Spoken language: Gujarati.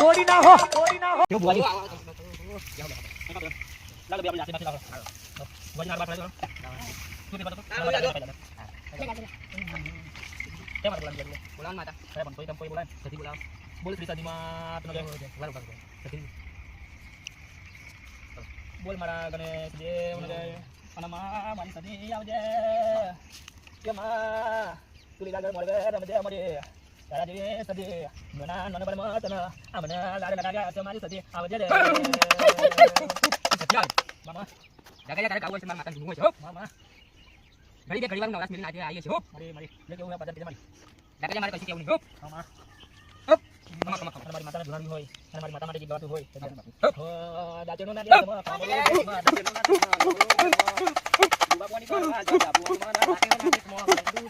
કોઈ ના હો કેવું બોલી? શ્રી સદીમાં બોલ મારા ગણેશ દેવ ને જય અને માં મારી સદી આવજે કે માં તુલી લાગર મળે રમજે મળે તારા જેવી સદી મના નન બળ મતન આમને લાડ લગાડ્યા છે મારી સદી આવજે રે સત્યાલ મામા જાગા તારે કાવું છે મારા માતા જીવું છે હો મામા ઘડી ઘડી વાર નવરાશ મિલને આજે આવીએ છે હો મારી મારી લે કેવું પદ્ધતિ છે મારી જાગા મારે કશી કેવું નહીં હો મામા મારી માતાને જુનાવી હોય અને મારી માતા માટે ગીત ગાતું હોય દાચેનો ના દે તમારા દાચેનો ના દે બુવા